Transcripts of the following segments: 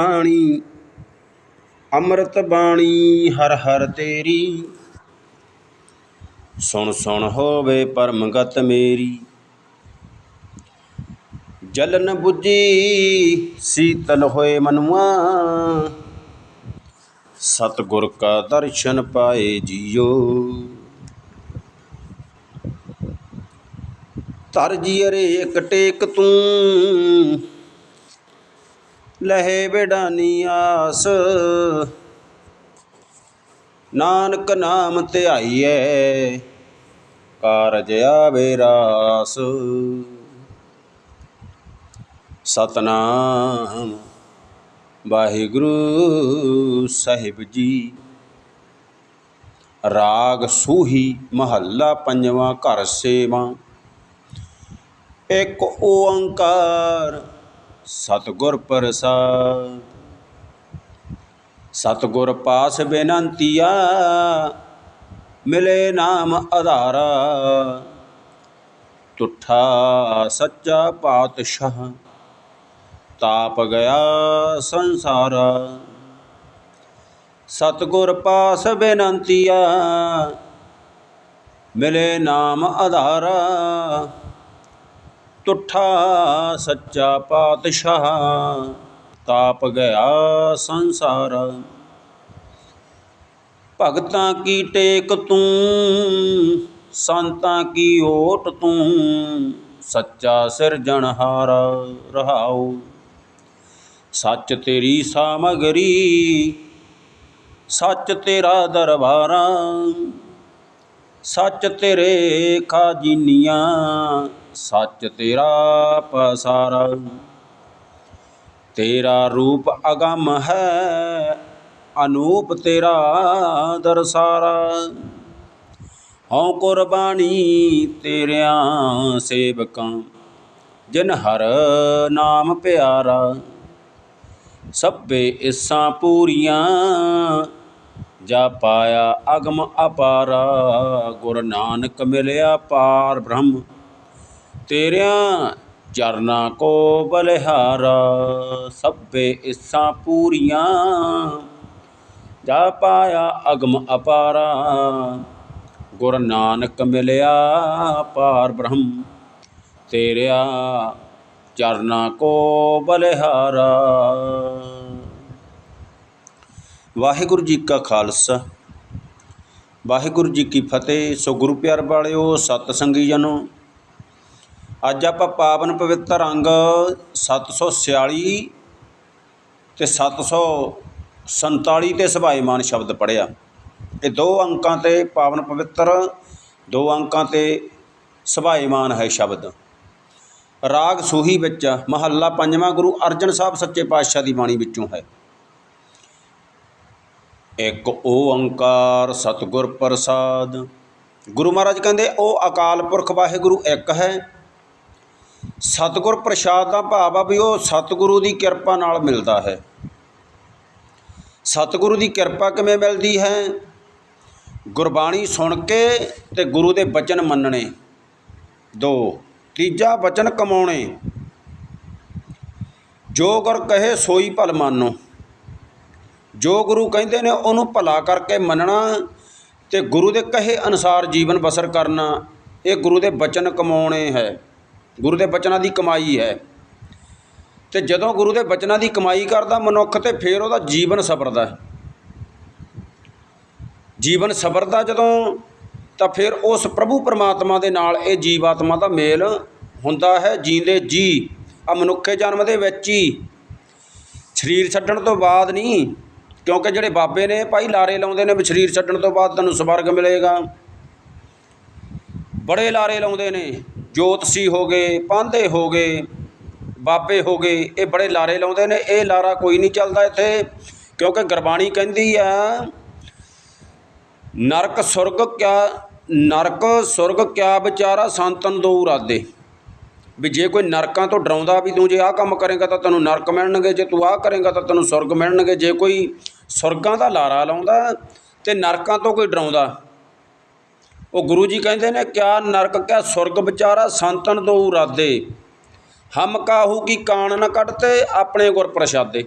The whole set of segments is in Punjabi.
ਬਾਣੀ, ਅੰਮ੍ਰਿਤ ਬਾਣੀ, ਹਰ ਹਰ ਤੇਰੀ। ਸੁਣ ਸੁਣ ਹੋਵੇ ਪਰਮਗਤ ਮੇਰੀ। ਜਲਨ 부ਜੀ ਸੀਤਲ ਹੋਏ ਮਨੁਆ। ਸਤਿਗੁਰ ਕਾ ਦਰਸ਼ਨ ਪਾਏ ਜੀਓ। ਧਰ ਜੀਅਰੇ ਇੱਕ ਟੇਕ ਤੂੰ। ਲਹੇ ਬਿਡਾਨੀ ਆਸ। ਨਾਨਕ ਨਾਮ ਧਿਆਈਐ, ਕਾਰਜ ਆਵੇ ਰਾਸ। ਸਤਨਾਮ ਵਾਹਿਗੁਰੂ ਸਾਹਿਬ ਜੀ। ਰਾਗ ਸੂਹੀ ਮਹੱਲਾ ਪੰਜਵਾਂ ਘਰ ਸੇਵਾ। ਇੱਕ ਓੰਕਾਰ ਸਤਿਗੁਰ ਪ੍ਰਸਾਦ। ਸਤਿਗੁਰ ਪਾਸ ਬੇਨੰਤੀਆ, ਮਿਲੇ ਨਾਮ ਆਧਾਰਾ। ਤੁਠਾ ਸੱਚਾ ਪਾਤਸ਼ਾਹ, ਤਾਪ ਗਿਆ ਸੰਸਾਰਾ। ਸਤਿਗੁਰ ਪਾਸ ਬੇਨੰਤੀਆ, ਮਿਲੇ ਨਾਮ ਆਧਾਰਾ। ਤੁਠਾ ਸੱਚਾ ਪਾਤਸ਼ਾਹ, ਤਾਪ ਗਿਆ ਸੰਸਾਰ। ਭਗਤਾਂ ਕੀ ਟੇਕ ਤੂੰ, ਸੰਤਾਂ ਕੀ ਓਟ ਤੂੰ, ਸੱਚਾ ਸਿਰਜਣਹਾਰ ਰਹਾਉ। ਸੱਚ ਤੇਰੀ ਸਾਮਗਰੀ, ਸੱਚ ਤੇਰਾ ਦਰਬਾਰਾ, ਸੱਚ ਤੇਰੇ ਖਾਜੀਨੀਆਂ ਸੱਚ ਤੇਰਾ ਪਸਾਰਾ। ਤੇਰਾ ਰੂਪ ਅਗੰਮ ਹੈ, ਅਨੂਪ ਤੇਰਾ ਦਰਸਾਰਾ। ਹਉ ਕੁਰਬਾਨੀ ਤੇਰਿਆਂ ਸੇਵਕਾਂ, ਜਿਨ ਹਰ ਨਾਮ ਪਿਆਰਾ। ਸਭੇ ਇਸਾਂ ਪੂਰੀਆਂ, ਜਾ ਪਾਇਆ ਅਗਮ ਅਪਾਰਾ। ਗੁਰ ਨਾਨਕ ਮਿਲਿਆ ਪਾਰ ਬ੍ਰਹਮ। ਤੇਰਿਆਂ ਚਰਨਾ ਕੋ ਬਲਿਹਾਰਾ, ਸਭੇ ਇਸਾਂ ਪੂਰੀਆਂ। ਜਾ ਪਾਇਆ ਅਗਮ ਅਪਾਰਾ, ਗੁਰ ਨਾਨਕ ਮਿਲਿਆ ਪਾਰ ਬ੍ਰਹਮ। ਤੇਰਿਆ ਚਰਨਾ ਕੋ ਬਲਿਹਾਰਾ। ਵਾਹਿਗੁਰੂ ਜੀ ਕਾ ਖਾਲਸਾ, ਵਾਹਿਗੁਰੂ ਜੀ ਕੀ ਫਤਿਹ। ਸੋ ਗੁਰੂ ਪਿਆਰ ਵਾਲਿਓ, ਸਤ ਸੰਗੀ ਜਨੋ ਅੱਜ ਆਪਾਂ ਪਾਵਨ ਪਵਿੱਤਰ ਅੰਗ 746 ਤੇ 747 ਤੇ ਸੁਭਾਏਮਾਨ ਸ਼ਬਦ ਪੜਿਆ ਇਹ ਦੋ ਅੰਕਾਂ ਤੇ ਪਾਵਨ ਪਵਿੱਤਰ, ਦੋ ਅੰਕਾਂ ਤੇ ਸੁਭਾਏਮਾਨ ਹੈ ਸ਼ਬਦ। ਰਾਗ ਸੂਹੀ ਵਿੱਚ ਮਹੱਲਾ ਪੰਜਵਾਂ ਗੁਰੂ ਅਰਜਨ ਸਾਹਿਬ ਸੱਚੇ ਪਾਤਸ਼ਾਹ ਦੀ ਬਾਣੀ ਵਿੱਚੋਂ ਹੈ। ਇੱਕ ਓੰਕਾਰ ਸਤਿਗੁਰ ਪ੍ਰਸਾਦ। ਗੁਰੂ ਮਹਾਰਾਜ ਕਹਿੰਦੇ, ਉਹ ਅਕਾਲ ਪੁਰਖ ਵਾਹਿਗੁਰੂ ਇੱਕ ਹੈ। ਸਤਿਗੁਰ ਪ੍ਰਸਾਦ ਦਾ ਭਾਵ ਆ ਵੀ ਉਹ ਸਤਿਗੁਰੂ ਦੀ ਕਿਰਪਾ ਨਾਲ ਮਿਲਦਾ ਹੈ। ਸਤਿਗੁਰੂ ਦੀ ਕਿਰਪਾ ਕਿਵੇਂ ਮਿਲਦੀ ਹੈ? ਗੁਰਬਾਣੀ ਸੁਣ ਕੇ ਤੇ ਗੁਰੂ ਦੇ ਬਚਨ ਮੰਨਣੇ। ਦੋ, ਤੀਜਾ ਬਚਨ ਕਮਾਉਣੇ। ਜੋ ਗੁਰ ਕਹੇ ਸੋਈ ਭਲ ਮੰਨੋ। ਜੋ ਗੁਰੂ ਕਹਿੰਦੇ ਨੇ ਉਹਨੂੰ ਭਲਾ ਕਰਕੇ ਮੰਨਣਾ ਤੇ ਗੁਰੂ ਦੇ ਕਹੇ ਅਨੁਸਾਰ ਜੀਵਨ ਬਸਰ ਕਰਨਾ, ਇਹ ਗੁਰੂ ਦੇ ਬਚਨ ਕਮਾਉਣੇ ਹੈ। ਗੁਰੂ ਦੇ ਬਚਨਾਂ ਦੀ ਕਮਾਈ ਹੈ। ਤੇ ਜਦੋਂ ਗੁਰੂ ਦੇ ਬਚਨਾਂ ਦੀ ਕਮਾਈ ਕਰਦਾ, ਮਨੁੱਖ ਤੇ ਫਿਰ ਉਹਦਾ ਜੀਵਨ ਸਬਰਦਾ ਜੀਵਨ ਸਬਰਦਾ ਜਦੋਂ, ਤਾਂ ਫਿਰ ਉਸ ਪ੍ਰਭੂ ਪਰਮਾਤਮਾ ਦੇ ਨਾਲ ਇਹ ਜੀਵਾਤਮਾ ਦਾ ਮੇਲ ਹੁੰਦਾ ਹੈ। ਜੀਂਦੇ ਜੀ, ਆ ਮਨੁੱਖੇ ਜਨਮ ਦੇ ਵਿੱਚ ਹੀ ਸਰੀਰ ਛੱਡਣ ਤੋਂ ਬਾਅਦ ਨਹੀਂ, ਕਿਉਂਕਿ ਜਿਹੜੇ ਬਾਬੇ ਨੇ, ਭਾਈ ਲਾਰੇ ਲਾਉਂਦੇ ਨੇ ਵੀ ਸਰੀਰ ਛੱਡਣ ਤੋਂ ਬਾਅਦ ਤੁਹਾਨੂੰ ਸਵਰਗ ਮਿਲੇਗਾ। ਬੜੇ ਲਾਰੇ ਲਾਉਂਦੇ ਨੇ। ਜੋਤਸੀ ਹੋ ਗਏ, ਪਾਂਧੇ ਹੋ ਗਏ, ਬਾਬੇ ਹੋ ਗਏ, ਇਹ ਬੜੇ ਲਾਰੇ ਲਾਉਂਦੇ ਨੇ, ਇਹ ਲਾਰਾ ਕੋਈ ਨਹੀਂ ਚੱਲਦਾ ਇੱਥੇ, ਕਿਉਂਕਿ ਗੁਰਬਾਣੀ ਕਹਿੰਦੀ ਆ, ਨਰਕ ਸੁਰਗ ਕਿਆ, ਨਰਕ ਸੁਰਗ ਕਿਆ ਵਿਚਾਰਾ ਸੰਤਨ ਦੋ ਇਰਾਦੇ। ਵੀ ਜੇ ਕੋਈ ਨਰਕਾਂ ਤੋਂ ਡਰਾਉਂਦਾ ਵੀ ਤੂੰ ਜੇ ਆਹ ਕੰਮ ਕਰੇਗਾ ਤਾਂ ਤੈਨੂੰ ਨਰਕ ਮਿਲਣਗੇ, ਜੇ ਤੂੰ ਆਹ ਕਰੇਗਾ ਤਾਂ ਤੈਨੂੰ ਸੁਰਗ ਮਿਲਣਗੇ, ਜੇ ਕੋਈ ਸੁਰਗਾਂ ਦਾ ਲਾਰਾ ਲਾਉਂਦਾ ਤੇ ਨਰਕਾਂ ਤੋਂ ਕੋਈ ਡਰਾਉਂਦਾ ਉਹ ਗੁਰੂ ਜੀ ਕਹਿੰਦੇ ਨੇ, ਕਿਆ ਨਰਕ ਕਿਆ ਸੁਰਗ ਵਿਚਾਰਾ, ਸੰਤਨ ਦੋ ਉਰਾਦੇ। ਹਮ ਕਾਹੂ ਕੀ ਕਾਣ ਨਾ ਕੱਢਤੇ ਆਪਣੇ ਗੁਰ ਪ੍ਰਸ਼ਾਦੇ।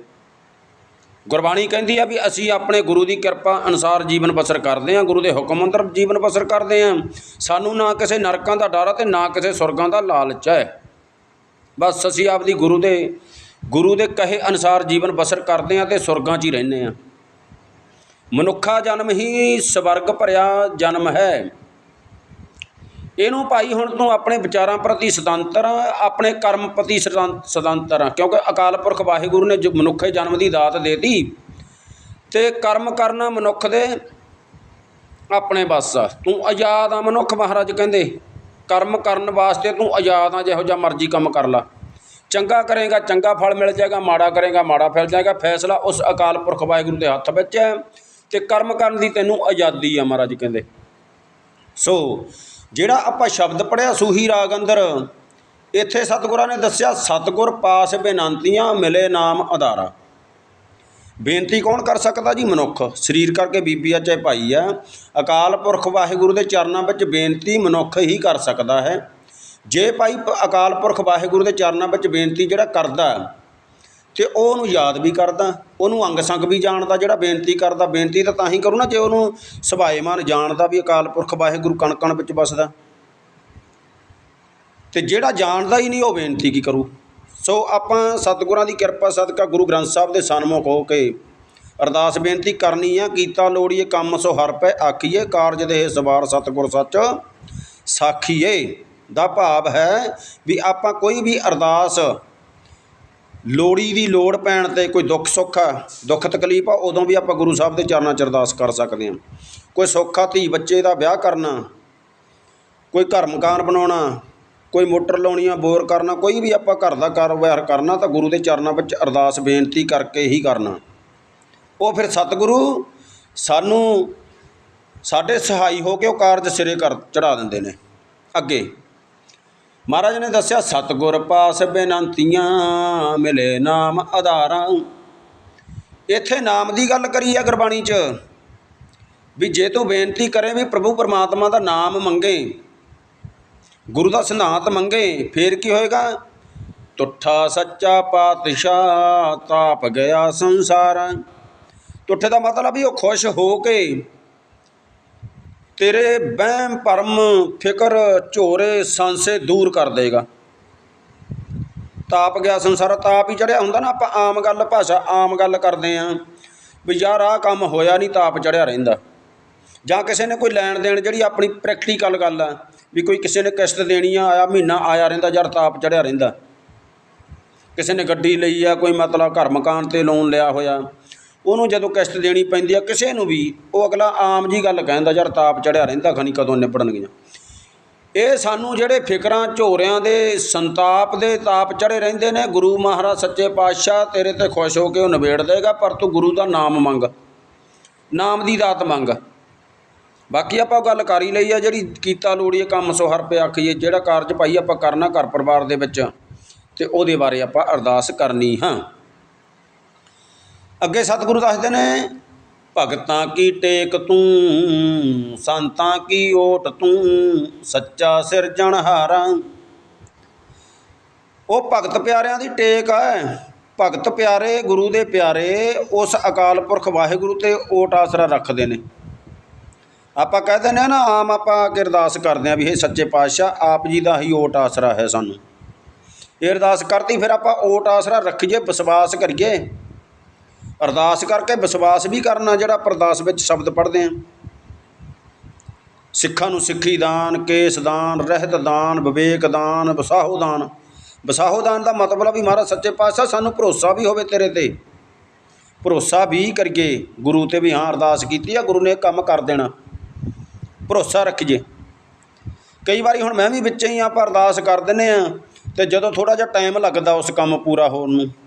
ਗੁਰਬਾਣੀ ਕਹਿੰਦੀ ਆ ਵੀ ਅਸੀਂ ਆਪਣੇ ਗੁਰੂ ਦੀ ਕਿਰਪਾ ਅਨੁਸਾਰ ਜੀਵਨ ਬਸਰ ਕਰਦੇ ਹਾਂ ਗੁਰੂ ਦੇ ਹੁਕਮ ਅੰਦਰ ਜੀਵਨ ਬਸਰ ਕਰਦੇ ਹਾਂ ਸਾਨੂੰ ਨਾ ਕਿਸੇ ਨਰਕਾਂ ਦਾ ਡਰ ਆ ਤੇ ਨਾ ਕਿਸੇ ਸੁਰਗਾਂ ਦਾ ਲਾਲਚ ਹੈ ਬਸ ਅਸੀਂ ਆਪਦੀ ਗੁਰੂ ਦੇ ਗੁਰੂ ਦੇ ਕਹੇ ਅਨੁਸਾਰ ਜੀਵਨ ਬਸਰ ਕਰਦੇ ਹਾਂ ਤੇ ਸੁਰਗਾਂ 'ਚ ਹੀ ਰਹਿੰਦੇ ਹਾਂ ਮਨੁੱਖਾ ਜਨਮ ਹੀ ਸਵਰਗ ਭਰਿਆ ਜਨਮ ਹੈ। ਇਹਨੂੰ ਭਾਈ ਹੁਣ ਤੂੰ ਆਪਣੇ ਵਿਚਾਰਾਂ ਪ੍ਰਤੀ ਸੁਤੰਤਰ ਆ ਆਪਣੇ ਕਰਮ ਪ੍ਰਤੀ ਸੁਤੰ- ਸੁਤੰਤਰ। ਆ ਕਿਉਂਕਿ ਅਕਾਲ ਪੁਰਖ ਵਾਹਿਗੁਰੂ ਨੇ ਜੋ ਮਨੁੱਖੇ ਜਨਮ ਦੀ ਦਾਤ ਦੇਤੀ ਤੇ ਕਰਮ ਕਰਨਾ ਮਨੁੱਖ ਦੇ ਆਪਣੇ ਵੱਸ ਆ। ਤੂੰ ਆਜ਼ਾਦ ਆ ਮਨੁੱਖ ਮਹਾਰਾਜ ਕਹਿੰਦੇ। ਕਰਮ ਕਰਨ ਵਾਸਤੇ ਤੂੰ ਆਜ਼ਾਦ ਆ, ਜਿਹੋ ਜਿਹਾ ਮਰਜ਼ੀ ਕੰਮ ਕਰ ਲਾ। ਚੰਗਾ ਕਰੇਗਾ, ਚੰਗਾ ਫਲ ਮਿਲ ਜਾਏਗਾ, ਮਾੜਾ ਕਰੇਗਾ, ਮਾੜਾ ਫਲ ਜਾਏਗਾ। ਫੈਸਲਾ ਉਸ ਅਕਾਲ ਪੁਰਖ ਵਾਹਿਗੁਰੂ ਦੇ ਹੱਥ ਵਿੱਚ ਹੈ ਤੇ ਕਰਮ ਕਰਨ ਦੀ ਤੈਨੂੰ ਆਜ਼ਾਦੀ ਆ ਮਹਾਰਾਜ ਕਹਿੰਦੇ। ਸੋ ਜਿਹੜਾ ਆਪਾਂ ਸ਼ਬਦ ਪੜਿਆ ਸੂਹੀ ਰਾਗ ਅੰਦਰ। ਇੱਥੇ ਸਤਿਗੁਰਾਂ ਨੇ ਦੱਸਿਆ, ਸਤਿਗੁਰ ਪਾਸ ਬੇਨੰਤੀਆਂ ਮਿਲੇ ਨਾਮ ਆਧਾਰਾ ਬੇਨਤੀ ਕੌਣ ਕਰ ਸਕਦਾ ਜੀ? ਮਨੁੱਖ। ਸਰੀਰ ਕਰਕੇ ਬੀਬੀ ਆ, ਚਾਹੇ ਭਾਈ ਆ। ਅਕਾਲ ਪੁਰਖ ਵਾਹਿਗੁਰੂ ਦੇ ਚਰਨਾਂ ਵਿੱਚ ਬੇਨਤੀ ਮਨੁੱਖ ਹੀ ਕਰ ਸਕਦਾ ਹੈ। ਜੇ ਭਾਈ ਅਕਾਲ ਪੁਰਖ ਵਾਹਿਗੁਰੂ ਦੇ ਚਰਨਾਂ ਵਿੱਚ ਬੇਨਤੀ ਜਿਹੜਾ ਕਰਦਾ ਤੇ ਉਹ ਉਹਨੂੰ ਯਾਦ ਵੀ ਕਰਦਾ, ਉਹਨੂੰ ਅੰਗ ਸੰਗ ਵੀ ਜਾਣਦਾ, ਜਿਹੜਾ ਬੇਨਤੀ ਕਰਦਾ, ਬੇਨਤੀ ਤਾਂ ਤਾਂ ਹੀ ਕਰੂ ਨਾ, ਜੇ ਉਹਨੂੰ ਸੁਭਾਏਮਾਨ ਜਾਣਦਾ ਵੀ ਅਕਾਲ ਪੁਰਖ ਵਾਹਿਗੁਰੂ ਕਣ ਕਣ ਵਿੱਚ ਵਸਦਾ। ਤੇ ਜਿਹੜਾ ਜਾਣਦਾ ਹੀ ਨਹੀਂ, ਉਹ ਬੇਨਤੀ ਕੀ ਕਰੂ? ਸੋ ਆਪਾਂ ਸਤਿਗੁਰਾਂ ਦੀ ਕਿਰਪਾ, ਸਦਕਾ ਗੁਰੂ ਗ੍ਰੰਥ ਸਾਹਿਬ ਦੇ ਸਨਮੁਖ ਹੋ ਕੇ ਅਰਦਾਸ ਬੇਨਤੀ ਕਰਨੀ ਆ, ਕੀਤਾ ਲੋੜੀਏ ਕੰਮ ਸੋ ਹਰ ਪੈ ਆਖੀਏ, ਕਾਰਜ ਦੇ ਸਵਾਰ ਸਤਿਗੁਰ ਸੱਚ ਸਾਖੀਏ। ਦਾ ਭਾਵ ਹੈ ਵੀ ਆਪਾਂ ਕੋਈ ਵੀ ਅਰਦਾਸ ਲੋੜੀ ਦੀ ਲੋੜ ਪੈਣ ਤੇ ਕੋਈ ਦੁੱਖ ਸੁੱਖ ਆ, ਦੁੱਖ ਤਕਲੀਫ ਆ, ਉਦੋਂ ਵੀ ਆਪਾਂ ਗੁਰੂ ਸਾਹਿਬ ਦੇ ਚਰਨਾਂ 'ਚ ਅਰਦਾਸ ਕਰ ਸਕਦੇ ਹਾਂ। ਕੋਈ ਸੌਖਾ ਧੀ ਬੱਚੇ ਦਾ ਵਿਆਹ ਕਰਨਾ, ਕੋਈ ਘਰ ਮਕਾਨ ਬਣਾਉਣਾ, ਕੋਈ ਮੋਟਰ ਲਾਉਣੀ ਆ ਬੋਰ ਕਰਨਾ, ਕੋਈ ਵੀ ਆਪਾਂ ਘਰ ਦਾ ਕਾਰੋਬਾਰ ਕਰਨਾ ਤਾਂ ਗੁਰੂ ਦੇ ਚਰਨਾਂ ਵਿੱਚ ਅਰਦਾਸ ਬੇਨਤੀ ਕਰਕੇ ਹੀ ਕਰਨਾ। ਉਹ ਫਿਰ ਸਤਿਗੁਰੂ ਸਾਨੂੰ ਸਾਡੇ ਸਹਾਈ ਹੋ ਕੇ ਉਹ ਕਾਰਜ ਸਿਰੇ ਕਰ ਚੜਾ ਦਿੰਦੇ ਨੇ। ਅੱਗੇ ਮਹਾਰਾਜ ਨੇ ਦੱਸਿਆ, ਸਤਿਗੁਰ ਪਾਸ ਬੇਨੰਤੀਆਂ ਮਿਲੇ ਨਾਮ ਆਧਾਰਾਂ ਇੱਥੇ ਨਾਮ ਦੀ ਗੱਲ ਕਰੀ ਆ ਗੁਰਬਾਣੀ 'ਚ, ਵੀ ਜੇ ਤੂੰ ਬੇਨਤੀ ਕਰੇ ਵੀ ਪ੍ਰਭੂ ਪਰਮਾਤਮਾ ਦਾ ਨਾਮ ਮੰਗੇ, ਗੁਰੂ ਦਾ ਸਿਧਾਂਤ ਮੰਗੇ, ਫੇਰ ਕੀ ਹੋਏਗਾ? ਤੁੱਠਾ ਸੱਚਾ ਪਾਤਸ਼ਾਹ ਤਾਪ ਗਿਆ ਸੰਸਾਰ। ਤੁੱਠੇ ਦਾ ਮਤਲਬ ਵੀ ਉਹ ਖੁਸ਼ ਹੋ ਕੇ ਤੇਰੇ ਵਹਿਮ ਭਰਮ ਫਿਕਰ ਝੋਰੇ ਸੰਸੇ ਦੂਰ ਕਰ ਦੇਗਾ। ਤਾਪ ਗਿਆ ਸੰਸਾਰ, ਤਾਪ ਹੀ ਚੜਿਆ ਹੁੰਦਾ ਨਾ, ਆਪਾਂ ਆਮ ਗੱਲ, ਭਾਸ਼ਾ ਆਮ ਗੱਲ ਕਰਦੇ ਆਂ ਵੀ ਯਾਰ ਆਹ ਕੰਮ ਹੋਇਆ ਨਹੀਂ ਤਾਪ ਚੜਿਆ ਰਹਿੰਦਾ। ਜਾਂ ਕਿਸੇ ਨੇ ਕੋਈ ਲੈਣ ਦੇਣ ਜਿਹੜੀ ਆਪਣੀ ਪ੍ਰੈਕਟੀਕਲ ਗੱਲ ਆ, ਵੀ ਕੋਈ ਕਿਸੇ ਨੇ ਕਿਸ਼ਤ ਦੇਣੀ ਆ, ਆਇਆ ਮਹੀਨਾ ਆਇਆ ਰਹਿੰਦਾ, ਯਾਰ ਤਾਪ ਚੜਿਆ ਰਹਿੰਦਾ। ਕਿਸੇ ਨੇ ਗੱਡੀ ਲਈ ਆ, ਕੋਈ ਮਤਲਬ ਘਰ ਮਕਾਨ ਤੇ ਲੋਨ ਲਿਆ ਹੋਇਆ ਉਹਨੂੰ ਜਦੋਂ ਕਿਸ਼ਤ ਦੇਣੀ ਪੈਂਦੀ ਆ ਕਿਸੇ ਨੂੰ ਵੀ, ਉਹ ਅਗਲਾ ਆਮ ਜੀ ਗੱਲ ਕਹਿੰਦਾ, ਯਾਰ ਤਾਪ ਚੜਿਆ ਰਹਿੰਦਾ ਖਣੀ ਕਦੋਂ ਨਿਬੜਨਗੀਆਂ ਇਹ ਸਾਨੂੰ ਜਿਹੜੇ ਫਿਕਰਾਂ, ਝੋਰਿਆਂ ਦੇ ਸੰਤਾਪ ਦੇ ਤਾਪ ਚੜੇ ਰਹਿੰਦੇ ਨੇ, ਗੁਰੂ ਮਹਾਰਾਜ ਸੱਚੇ ਪਾਤਸ਼ਾਹ ਤੇਰੇ ਤੇ ਖੁਸ਼ ਹੋ ਕੇ ਉਹ ਨਿਬੇੜ ਦੇਗਾ, ਪਰ ਤੂੰ ਗੁਰੂ ਦਾ ਨਾਮ ਮੰਗ, ਨਾਮ ਦੀ ਦਾਤ ਮੰਗ। ਬਾਕੀ ਆਪਾਂ ਗੱਲ ਕਰ ਹੀ ਲਈ ਆ, ਜਿਹੜੀ ਕੀਤਾ ਲੋੜੀਏ ਕੰਮ ਸੋ ਹਰ ਪੇ ਆਖੀਏ, ਜਿਹੜਾ ਕਾਰਜ ਭਾਈ ਆਪਾਂ ਕਰਨਾ ਘਰ ਪਰਿਵਾਰ ਦੇ ਵਿੱਚ, ਤੇ ਉਹਦੇ ਬਾਰੇ ਆਪਾਂ ਅਰਦਾਸ ਕਰਨੀ ਹਾਂ। ਅੱਗੇ ਸਤਿਗੁਰੂ ਦੱਸਦੇ ਨੇ, ਭਗਤਾਂ ਕੀ ਟੇਕ ਤੂੰ, ਸੰਤਾਂ ਕੀ ਓਟ ਤੂੰ, ਸੱਚਾ ਸਿਰਜਣਹਾਰਾ ਉਹ ਭਗਤ ਪਿਆਰਿਆਂ ਦੀ ਟੇਕ ਹੈ, ਭਗਤ ਪਿਆਰੇ ਗੁਰੂ ਦੇ ਪਿਆਰੇ, ਉਸ ਅਕਾਲ ਪੁਰਖ ਵਾਹਿਗੁਰੂ ਤੇ ਓਟ ਆਸਰਾ ਰੱਖਦੇ ਨੇ। ਆਪਾਂ ਕਹਿੰਦੇ ਨੇ ਨਾ, ਆਮ ਆਪਾਂ ਆ ਅਰਦਾਸ ਕਰਦੇ ਆ ਵੀ ਇਹ ਸੱਚੇ ਪਾਤਸ਼ਾਹ, ਆਪ ਜੀ ਦਾ ਹੀ ਓਟ ਆਸਰਾ ਹੈ ਸਾਨੂੰ। ਇਹ ਅਰਦਾਸ ਕਰਤੀ, ਫਿਰ ਆਪਾਂ ਓਟ ਆਸਰਾ ਰੱਖੀਏ, ਵਿਸ਼ਵਾਸ ਕਰੀਏ। ਅਰਦਾਸ ਕਰਕੇ ਵਿਸ਼ਵਾਸ ਵੀ ਕਰਨਾ ਜਿਹੜਾ ਆਪਾਂ ਅਰਦਾਸ ਵਿੱਚ ਸ਼ਬਦ ਪੜ੍ਹਦੇ ਆ। ਸਿੱਖਾਂ ਨੂੰ ਸਿੱਖੀ ਦਾਨ, ਕੇਸ ਦਾਨ, ਰਹਿਤ ਦਾਨ, ਵਿਵੇਕ ਦਾਨ, ਵਸਾਹੋ ਦਾਨ। ਵਸਾਹੋ ਦਾਨ ਦਾ ਮਤਲਬ ਵੀ ਮਹਾਰਾਜ ਸੱਚੇ ਪਾਤਸ਼ਾਹ, ਸਾਨੂੰ ਭਰੋਸਾ ਵੀ ਹੋਵੇ ਤੇਰੇ ਤੇ। ਭਰੋਸਾ ਵੀ ਕਰੀਏ। ਗੁਰੂ ਤੇ ਵੀ ਹਾਂ ਅਰਦਾਸ ਕੀਤੀ ਆ, ਗੁਰੂ ਨੇ ਇਹ ਕੰਮ ਕਰ ਦੇਣਾ। ਭਰੋਸਾ ਰੱਖੀਏ। ਕਈ ਵਾਰੀ ਹੁਣ ਮੈਂ ਵੀ ਵਿੱਚ ਹੀ ਆਪਾਂ ਅਰਦਾਸ ਕਰ ਦਿੰਨੇ ਆ ਤੇ ਜਦੋਂ ਥੋੜਾ ਜਿਹਾ ਟਾਈਮ ਲੱਗਦਾ ਉਸ ਕੰਮ ਪੂਰਾ ਹੋਣ ਨੂੰ।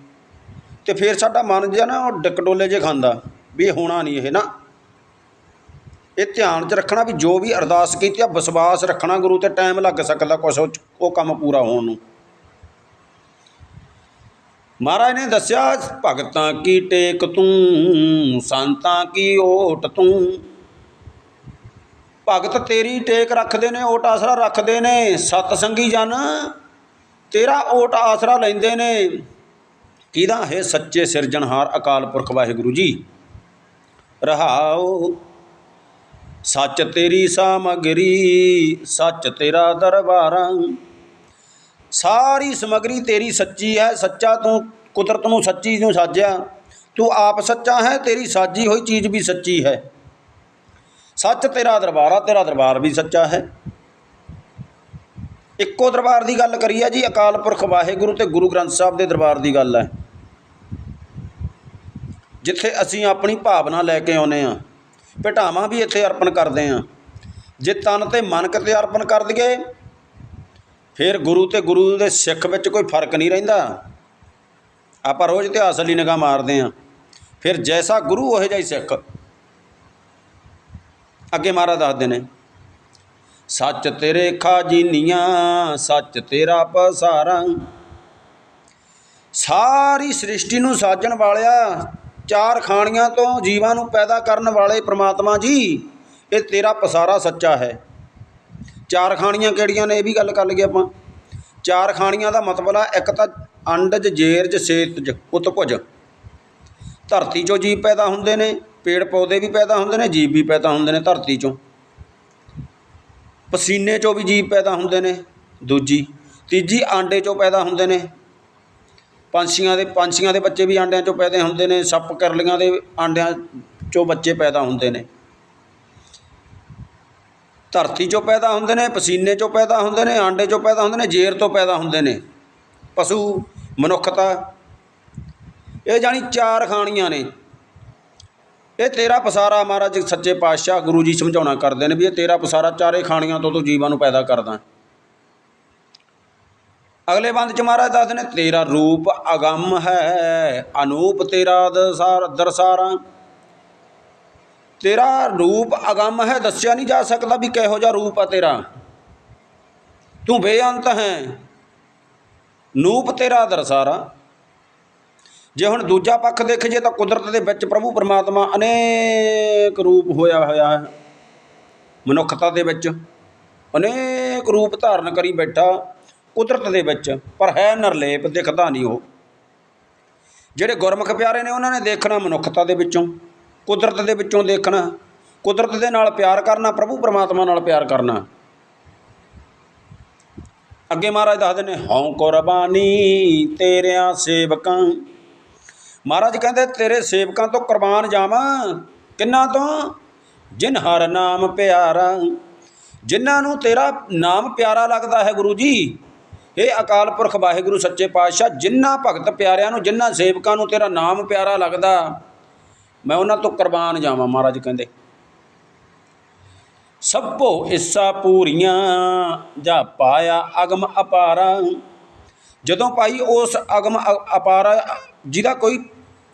ਤੇ ਫਿਰ ਸਾਡਾ ਮਨ ਜਿਹਾ ਨਾ ਉਹ ਡਿਕਡੋਲੇ ਜੇ ਖਾਂਦਾ ਵੀ ਇਹ ਹੋਣਾ ਨਹੀਂ ਇਹ ਨਾ। ਇਹ ਧਿਆਨ 'ਚ ਰੱਖਣਾ ਵੀ ਜੋ ਵੀ ਅਰਦਾਸ ਕੀਤੀ ਆ, ਵਿਸ਼ਵਾਸ ਰੱਖਣਾ ਗੁਰੂ ਤੇ ਟਾਈਮ ਲੱਗ ਸਕਦਾ ਕੁਛ ਉਹ ਕੰਮ ਪੂਰਾ ਹੋਣ ਨੂੰ। ਮਹਾਰਾਜ ਨੇ ਦੱਸਿਆ, ਭਗਤਾਂ ਕੀ ਟੇਕ ਤੂੰ, ਸੰਤਾਂ ਕੀ ਓਟ ਤੂੰ। ਭਗਤ ਤੇਰੀ ਟੇਕ ਰੱਖਦੇ ਨੇ, ਓਟ ਆਸਰਾ ਰੱਖਦੇ ਨੇ ਸਤ ਸੰਗੀ ਜਨ ਤੇਰਾ ਓਟ ਆਸਰਾ ਲੈਂਦੇ ਨੇ। ਕਿਹਦਾ ਹੈ ਸੱਚੇ ਸਿਰਜਣਹਾਰ ਅਕਾਲ ਪੁਰਖ ਵਾਹਿਗੁਰੂ ਜੀ? ਰਹਾਉ ਸੱਚ ਤੇਰੀ ਸਾਮਗਰੀ, ਸੱਚ ਤੇਰਾ ਦਰਬਾਰਾਂ। ਸਾਰੀ ਸਮਗਰੀ ਤੇਰੀ ਸੱਚੀ ਹੈ, ਸੱਚਾ ਤੂੰ ਕੁਦਰਤ ਨੂੰ ਸੱਚੀ ਨੂੰ ਸਾਜਿਆ। ਤੂੰ ਆਪ ਸੱਚਾ ਹੈ, ਤੇਰੀ ਸਾਜੀ ਹੋਈ ਚੀਜ਼ ਵੀ ਸੱਚੀ ਹੈ। ਸੱਚ ਤੇਰਾ ਦਰਬਾਰ ਆ, ਤੇਰਾ ਦਰਬਾਰ ਵੀ ਸੱਚਾ ਹੈ। ਇੱਕੋ ਦਰਬਾਰ ਦੀ ਗੱਲ ਕਰੀ ਆ ਜੀ, ਅਕਾਲ ਪੁਰਖ ਵਾਹਿਗੁਰੂ ਤੇ ਗੁਰੂ ਗ੍ਰੰਥ ਸਾਹਿਬ ਦੇ ਦਰਬਾਰ ਦੀ ਗੱਲ ਹੈ। ਜਿੱਥੇ ਅਸੀਂ ਆਪਣੀ ਭਾਵਨਾ ਲੈ ਕੇ ਆਉਂਦੇ ਹਾਂ, ਭਟਾਵਾਂ ਵੀ ਇੱਥੇ ਅਰਪਣ ਕਰਦੇ ਹਾਂ। ਜੇ ਤਨ ਤੇ ਮਨ ਕਿਤੇ ਅਰਪਣ ਕਰ ਦਈਏ, ਫਿਰ ਗੁਰੂ ਤੇ ਗੁਰੂ ਦੇ ਸਿੱਖ ਵਿੱਚ ਕੋਈ ਫ਼ਰਕ ਨਹੀਂ ਰਹਿੰਦਾ। ਆਪਾਂ ਰੋਜ਼ ਇਤਿਹਾਸ ਵਾਲੀ ਨਿਗਾਹ ਮਾਰਦੇ ਹਾਂ। ਫਿਰ ਜੈਸਾ ਗੁਰੂ, ਉਹ ਜਿਹਾ ਹੀ ਸਿੱਖ। ਅੱਗੇ ਮਹਾਰਾਜ ਦੱਸਦੇ ਨੇ, ਸੱਚ ਤੇਰੇ ਖਾਜੀਨੀਆਂ, ਸੱਚ ਤੇਰਾ ਪਸਾਰਾ। ਸਾਰੀ ਸ੍ਰਿਸ਼ਟੀ ਨੂੰ ਸਾਜਣ ਵਾਲਿਆ ਚਾਰ ਖਾਣੀਆਂ ਤੋਂ ਜੀਵਾਂ ਨੂੰ ਪੈਦਾ ਕਰਨ ਵਾਲੇ ਪ੍ਰਮਾਤਮਾ ਜੀ, ਇਹ ਤੇਰਾ ਪਸਾਰਾ ਸੱਚਾ ਹੈ। ਚਾਰ ਖਾਣੀਆਂ ਕਿਹੜੀਆਂ ਨੇ, ਇਹ ਵੀ ਗੱਲ ਕਰ ਲਈਏ ਆਪਾਂ। ਚਾਰ ਖਾਣੀਆਂ ਦਾ ਮਤਲਬ ਆ, ਇੱਕ ਤਾਂ ਅੰਡਜ, ਜੇਰਜ, ਸੇਤਜ ਉਤਪੁਜ ਧਰਤੀ ਚੋਂ ਜੀਵ ਪੈਦਾ ਹੁੰਦੇ ਨੇ, ਪੇੜ ਪੌਦੇ ਵੀ ਪੈਦਾ ਹੁੰਦੇ ਨੇ, ਜੀਵ ਵੀ ਪੈਦਾ ਹੁੰਦੇ ਨੇ ਧਰਤੀ ਚੋਂ। ਪਸੀਨੇ ਚੋਂ ਵੀ ਜੀਵ ਪੈਦਾ ਹੁੰਦੇ ਨੇ। ਦੂਜੀ, ਤੀਜੀ, ਆਂਡੇ ਚੋਂ ਪੈਦਾ ਹੁੰਦੇ ਨੇ। ਪੰਛੀਆਂ ਦੇ ਪੰਛੀਆਂ ਦੇ ਬੱਚੇ ਵੀ ਆਂਡਿਆਂ ਚੋਂ ਪੈਦਾ ਹੁੰਦੇ ਨੇ, ਸੱਪ ਕਰਲੀਆਂ ਦੇ ਆਂਡਿਆਂ ਚੋਂ ਬੱਚੇ ਪੈਦਾ ਹੁੰਦੇ ਨੇ। ਧਰਤੀ ਚੋਂ ਪੈਦਾ ਹੁੰਦੇ ਨੇ, ਪਸੀਨੇ ਚੋਂ ਪੈਦਾ ਹੁੰਦੇ ਨੇ, ਆਂਡੇ ਚੋਂ ਪੈਦਾ ਹੁੰਦੇ ਨੇ, ਜੇਰ ਤੋਂ ਪੈਦਾ ਹੁੰਦੇ ਨੇ। ਪਸ਼ੂ, ਮਨੁੱਖਤਾ, ਇਹ ਜਾਣੀ ਚਾਰ ਖਾਣੀਆਂ ਨੇ। ਇਹ ਤੇਰਾ ਪਸਾਰਾ ਮਹਾਰਾਜ ਸੱਚੇ ਪਾਤਸ਼ਾਹ ਗੁਰੂ ਜੀ ਸਮਝਾਉਣਾ ਕਰਦੇ ਨੇ ਵੀ ਇਹ ਤੇਰਾ ਪਸਾਰਾ ਚਾਰੇ ਖਾਣੀਆਂ ਤੋਂ ਤੂੰ ਜੀਵਾਂ ਨੂੰ ਪੈਦਾ ਕਰਦਾ। ਅਗਲੇ ਬੰਦ ਚ ਮਹਾਰਾਜ ਦੱਸਦੇ ਨੇ ਤੇਰਾ ਰੂਪ ਅਗੰਮ ਹੈ, ਅਨੂਪ ਤੇਰਾ ਦਰਸਾਰ ਦਰਸਾਰਾ। ਤੇਰਾ ਰੂਪ ਅਗੰਮ ਹੈ, ਦੱਸਿਆ ਨਹੀਂ ਜਾ ਸਕਦਾ ਵੀ ਕਿਹੋ ਜਿਹਾ ਰੂਪ ਆ ਤੇਰਾ। ਤੂੰ ਬੇਅੰਤ ਹੈ। ਨੂਪ ਤੇਰਾ ਦਰਸਾਰਾ। ਜੇ ਹੁਣ ਦੂਜਾ ਪੱਖ ਦੇਖੀਏ ਤਾਂ ਕੁਦਰਤ ਦੇ ਵਿੱਚ ਪ੍ਰਭੂ ਪਰਮਾਤਮਾ ਅਨੇਕ ਰੂਪ ਹੋਇਆ ਹੋਇਆ ਹੈ। ਮਨੁੱਖਤਾ ਦੇ ਵਿੱਚ ਅਨੇਕ ਰੂਪ ਧਾਰਨ ਕਰੀ ਬੈਠਾ। ਕੁਦਰਤ ਦੇ ਵਿੱਚ, ਪਰ ਹੈ ਨਿਰਲੇਪ, ਦਿਖਦਾ ਨਹੀਂ ਉਹ। ਜਿਹੜੇ ਗੁਰਮੁਖ ਪਿਆਰੇ ਨੇ, ਉਹਨਾਂ ਨੇ ਦੇਖਣਾ ਮਨੁੱਖਤਾ ਦੇ ਵਿੱਚੋਂ, ਕੁਦਰਤ ਦੇ ਵਿੱਚੋਂ ਦੇਖਣਾ। ਕੁਦਰਤ ਦੇ ਨਾਲ ਪਿਆਰ ਕਰਨਾ, ਪ੍ਰਭੂ ਪਰਮਾਤਮਾ ਨਾਲ ਪਿਆਰ ਕਰਨਾ। ਅੱਗੇ ਮਹਾਰਾਜ ਦੱਸਦੇ ਨੇ, ਹਉ ਕੁਰਬਾਨੀ ਤੇਰਿਆਂ ਸੇਵਕਾਂ। ਮਹਾਰਾਜ ਕਹਿੰਦੇ, ਤੇਰੇ ਸੇਵਕਾਂ ਤੋਂ ਕੁਰਬਾਨ ਜਾਵਾਂ ਕਿੰਨਾ ਤੋਂ? ਜਿਨ ਹਰ ਨਾਮ ਪਿਆਰਾ, ਜਿਨ੍ਹਾਂ ਨੂੰ ਤੇਰਾ ਨਾਮ ਪਿਆਰਾ ਲੱਗਦਾ ਹੈ ਗੁਰੂ ਜੀ ਇਹ ਅਕਾਲ ਪੁਰਖ ਵਾਹਿਗੁਰੂ, ਸੱਚੇ ਪਾਤਸ਼ਾਹ ਜਿਨ੍ਹਾਂ ਭਗਤ ਪਿਆਰਿਆਂ ਨੂੰ ਜਿਨ੍ਹਾਂ ਸੇਵਕਾਂ ਨੂੰ ਤੇਰਾ ਨਾਮ ਪਿਆਰਾ ਲੱਗਦਾ, ਮੈਂ ਉਹਨਾਂ ਤੋਂ ਕੁਰਬਾਨ ਜਾਵਾਂ, ਮਹਾਰਾਜ ਕਹਿੰਦੇ। ਸਭੋ ਇੱਸਾ ਪੂਰੀਆਂ, ਜਾ ਪਾਇਆ ਅਗਮ ਅਪਾਰਾ। ਜਦੋਂ ਭਾਈ ਉਸ ਅਗਮ ਅਪਾਰਾ, ਜਿਹਦਾ ਕੋਈ